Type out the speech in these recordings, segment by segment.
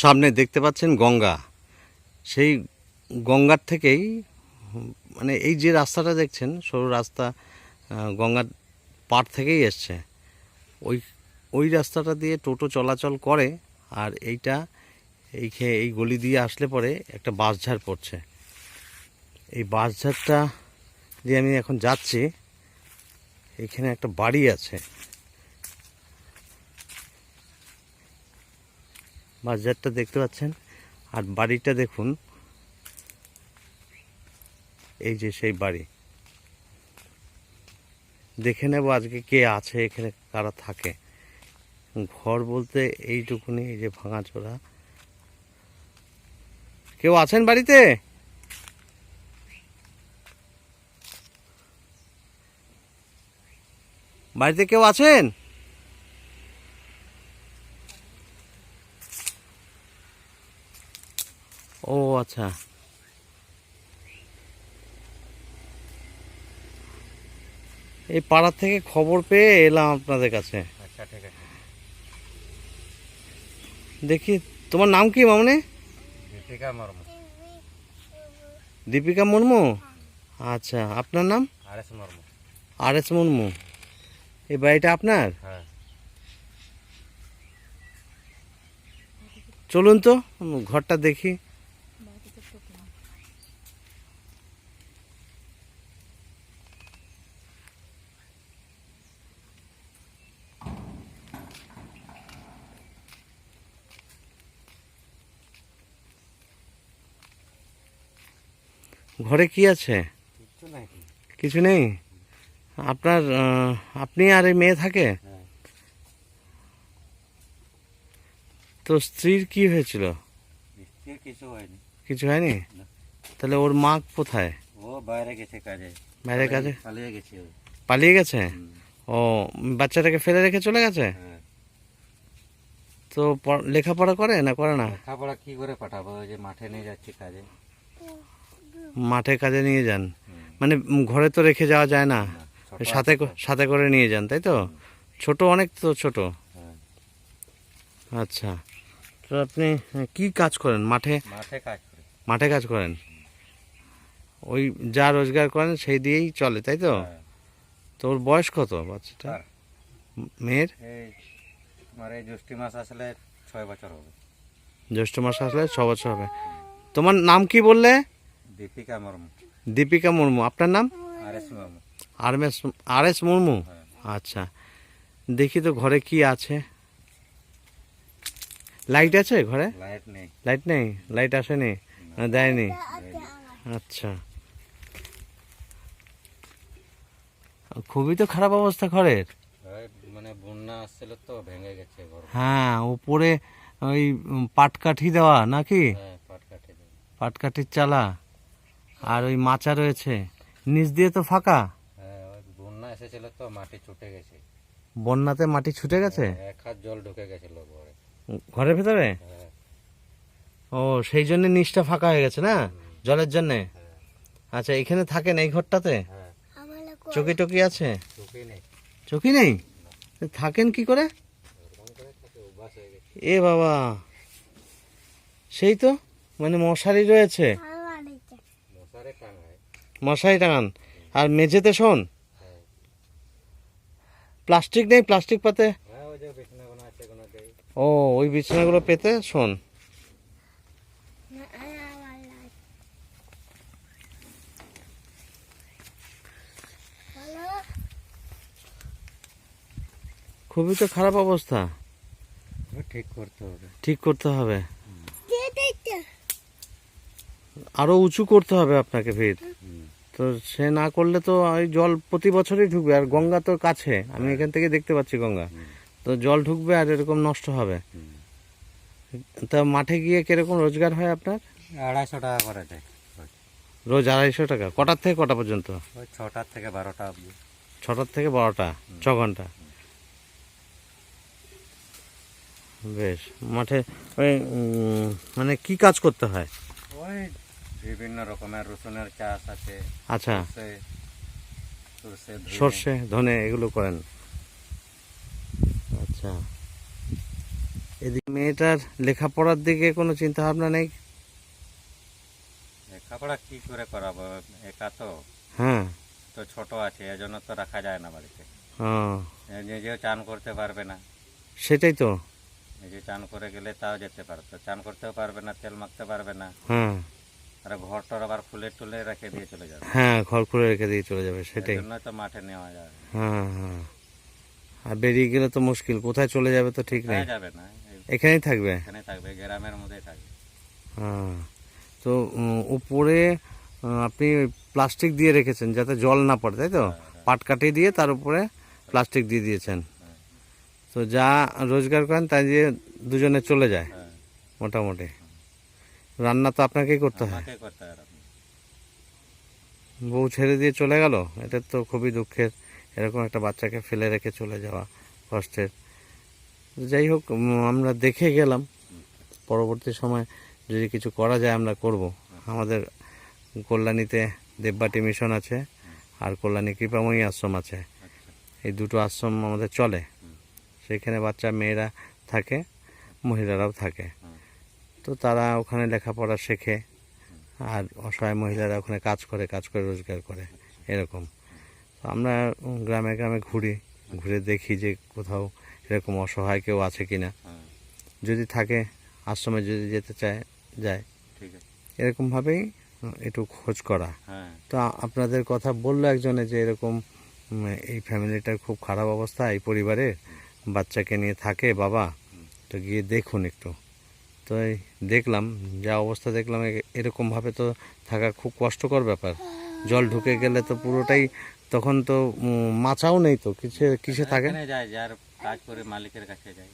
সামনে দেখতে পাচ্ছেন গঙ্গা। সেই গঙ্গার থেকেই মানে এই যে রাস্তাটা দেখছেন, সরু রাস্তা গঙ্গার পাড় থেকেই এসছে। ওই ওই রাস্তাটা দিয়ে টোটো চলাচল করে আর এইটা এই খেয়ে এই গলি দিয়ে আসলে পরে একটা বাঁশঝাড় পড়ছে। এই বাঁশঝাড়টা দিয়ে আমি এখন যাচ্ছি। এখানে একটা বাড়ি আছে। বাজারটা দেখতে পাচ্ছেন। আর বাড়িটা দেখুন। এই যে সেই বাড়ি। দেখে নেব আজকে কে আছে, এখানে কারা থাকে। ঘর বলতে এইটুকুনি, এই যে ভাঙাচোরা কেউ আছেন বাড়িতে? বাড়িতে কেউ আছেন? ও আচ্ছা। এই পাড়ার থেকে খবর পেয়ে এলাম আপনাদের কাছে। আচ্ছা ঠিক আছে। দেখি তোমার নাম কি মামনে? দীপিকা মুর্মু। দীপিকা মুর্মু? আচ্ছা আপনার নাম? R S Murmu. R S Murmu. এই বাড়িটা আপনার? হ্যাঁ। চলুন তো ঘরটা দেখি। ঘরে কি আছে? কিছু নেই? আপনার আপনি আর এই মেয়ে থাকে? হ্যাঁ। তো স্ত্রীর কি হয়েছিল? কিছু হয়নি। তাহলে ওর মা কোথায়? ও বাইরে গেছে কাজে। বাইরে কাজে? পালিয়ে গেছে ও। পালিয়ে গেছে? ও বাচ্চাটাকে ফেলে রেখে চলে গেছে? হ্যাঁ। তো লেখাপড়া করে না করে না? লেখাপড়া কি করে পাঠাবো? ওই যে মাঠে নিয়ে যাচ্ছি কাজে। মাঠে কাজে নিয়ে যান। মানে ঘরে তো রেখে যাওয়া যায় না। সাথে। সাথে করে নিয়ে যান তাই তো? ছোট অনেক তো ছোট। হ্যাঁ, আচ্ছা। তো আপনি কি কাজ করেন? মাঠে? মাঠে কাজ মাঠে কাজ করেন? ওই যা রোজগার করেন সেই দিয়েই চলে তাই তো? হ্যাঁ, তোর বয়স কত বাচ্চাটা? মেয়ের? এই তোমার এই জ্যৈষ্ঠী মাস আসলে ছয় বছর হবে। জ্যৈষ্ঠ মাস আসলে ছ বছর হবে। তোমার নাম কি বললে? দীপিকা মুর্মু। দীপিকা মুর্মু আপনার নাম? R S Murmu. R S R S Murmu? হ্যাঁ। আচ্ছা দেখি তো ঘরে কি আছে। লাইট আছে ঘরে? লাইট নেই। লাইট নেই? লাইট আসেনি? দেয়নি? আচ্ছা। খুবই তো খারাপ অবস্থা ঘরের। মানে বন্যা আসছিল তো ভেঙে গেছে ঘর। হ্যাঁ উপরে ওই পাটকাঠি দেওয়া নাকি? হ্যাঁ। পাটকাঠির চালা। আর ওই মাচা রয়েছে। নিচ দিয়ে তো ফাঁকা? হ্যাঁ ওই বন্যা এসেছিল তো মাটি ছুটে গেছে। বন্যাতে মাটি ছুটে গেছে? এক হাত জল ঢুকে গেছিল ঘরে। ঘরের ভেতরে? হ্যাঁ। ও সেই জন্য নিচটা ফাঁকা হয়ে গেছে না জলের জন্যে? আচ্ছা এখানে থাকেন এই ঘরটাতে? হ্যাঁ। চকি টকি আছে? চকি নেই। থাকেন কি করে? হয়ে এ বাবা সেই তো মানে মশারি রয়েছে। মশারি টাঙান। আর মেঝেতে শোন। প্লাস্টিক নেই প্লাস্টিক পাতে। হ্যাঁ ওই যে বিছনাগুলো আছে কোনো দেই। ও ওই বিছানাগুলো পেতে শোন। খুবই তো খারাপ অবস্থা। ঠিক করতে হবে। ঠিক করতে হবে। আরও উঁচু করতে হবে আপনাকে ভিড়। তো সে না করলে তো ওই জল প্রতি বছরই ঢুকবে আর গঙ্গা তো কাছে। আমি এখান থেকে দেখতে পাচ্ছি গঙ্গা। তো জল ঢুকবে আর এরকম নষ্ট হবে। তা মাঠে গিয়ে কীরকম রোজগার হয় আপনার? আড়াইশো টাকা করে দেয়। রোজ আড়াইশো টাকা? কটার থেকে কটা পর্যন্ত? ওই ছটার থেকে বারোটা অবধি। ছটার থেকে বারোটা? ছ ঘণ্টা? বেশ। মাঠে ওই মানে কি কাজ করতে হয়? ওই বিভিন্ন রকমের রসুনের চাষ আছে আচ্ছা। সর্ষে ধনে। এগুলো করেন? আচ্ছা। এদিকে মেয়েটার লেখাপড়ার দিকে কোনো চিন্তা ভাবনা নেই? লেখাপড়া কি করে করাবো? একা তো। হ্যাঁ। তো ছোট আছে এজন্য তো রাখা যায় না বাড়িতে। নিজেও চান করতে পারবে না। সেটাই তো। নিজে চান করে গেলে তাও যেতে পারতো। চান করতেও পারবে না তেল মাখতে পারবে না। হ্যাঁ। আর ঘরটার আবার টুলে রেখে দিয়ে চলে যাবে। হ্যাঁ ঘর রেখে দিয়ে চলে যাবে সেটাই। জন্য তো মাঠে নেওয়া যায়। হ্যাঁ হ্যাঁ। আর বেরিয়ে গেলে তো মুশকিল কোথায় চলে যাবে তো ঠিক নেই। যাবে না। এখানেই থাকবে? এখানে থাকবে গ্রামের মধ্যেই থাকবে। হ্যাঁ। তো উপরে আপনি প্লাস্টিক দিয়ে রেখেছেন যাতে জল না পড়ে তাই তো? পাট কাটিয়ে দিয়ে তার উপরে প্লাস্টিক দিয়ে দিয়েছেন। তো যা রোজগার করেন তাই দিয়ে দুজনে চলে যায় হ্যাঁ। মোটামুটি। রান্না তো আপনাকেই করতে হয়। করতে হবে বউ ছেড়ে দিয়ে চলে গেল? এটা তো খুবই দুঃখের। এরকম একটা বাচ্চাকে ফেলে রেখে চলে যাওয়া কষ্টের। যাই হোক আমরা দেখে গেলাম। পরবর্তী সময় যদি কিছু করা যায় আমরা করব। আমাদের কল্যাণীতে দেববাটি মিশন আছে আর কল্যাণী কৃপাময়ী আশ্রম আছে। এই দুটো আশ্রম আমাদের চলে। সেখানে বাচ্চা মেয়েরা থাকে মহিলারাও থাকে। তো তারা ওখানে লেখাপড়া শেখে। আর অসহায় মহিলারা ওখানে কাজ করে কাজ করে রোজগার করে এরকম। তো আমরা গ্রামে গ্রামে ঘুরি ঘুরে দেখি যে কোথাও এরকম অসহায় কেউ আছে কি না যদি থাকে আশ্রমে যদি যেতে চায় যায়। এরকমভাবেই একটু খোঁজ করা। হ্যাঁ। তো আপনাদের কথা বলল একজনে যে এরকম এই ফ্যামিলিটার খুব খারাপ অবস্থা এই পরিবারে বাচ্চাকে নিয়ে থাকে বাবা। তো গিয়ে দেখুন একটু। তো এই দেখলাম যা অবস্থা দেখলাম এরকমভাবে তো থাকা খুব কষ্টকর ব্যাপার। জল ঢুকে গেলে তো পুরোটাই তখন তো মাচাও নেই তো কিসে কিসে থাকে? এখানে যার কাজ করে মালিকের কাছে যায়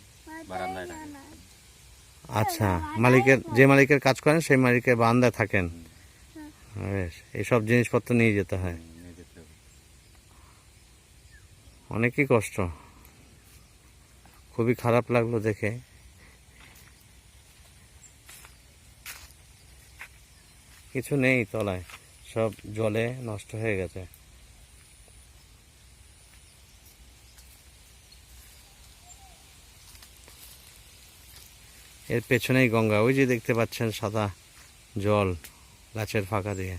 বারান্দায় থাকে। আচ্ছা মালিকের যে মালিকের কাজ করেন সেই মালিকের বারান্দায় থাকেন। বেশ এইসব জিনিসপত্র নিয়ে যেতে হয়। অনেকই কষ্ট। খুবই খারাপ লাগল দেখে। কিছু নেই তলায়। সব জলে নষ্ট হয়ে গেছে। এর পেছনেই গঙ্গা। ওই যে দেখতে পাচ্ছেন সাদা জল গাছের ফাঁকা দিয়ে।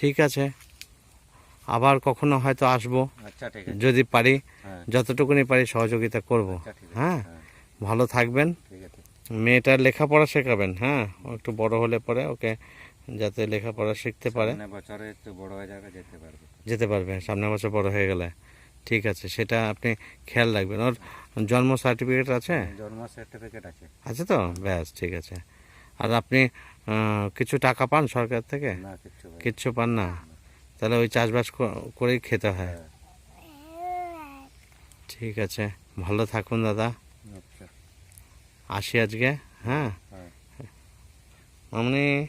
ঠিক আছে। আবার কখনো হয়তো আসব। আচ্ছা যদি পারি হ্যাঁ। যতটুকুনি পারি সহযোগিতা করব। আচ্ছা হ্যাঁ? হ্যাঁ। ভালো থাকবেন। মেয়েটার লেখাপড়া শেখাবেন হ্যাঁ? একটু বড় হলে পরে ওকে যাতে লেখাপড়া শিখতে পারে। হয়ে যেতে পারবে। যেতে পারবে সামনে বছর বড় হয়ে গেলে। ঠিক আছে সেটা আপনি খেয়াল রাখবেন। ওর জন্ম সার্টিফিকেট আছে? জন্ম সার্টিফিকেট আছে। আছে তো? ব্যাস ঠিক আছে। আর আপনি কিছু টাকা পান সরকার থেকে? কিচ্ছু পান না? তাহলে ওই চাষবাস করেই খেতে হয়। হ্যাঁ। ঠিক আছে। ভালো থাকুন দাদা। আচ্ছা। আসি আজকে হ্যাঁ? হ্যাঁ। আপনি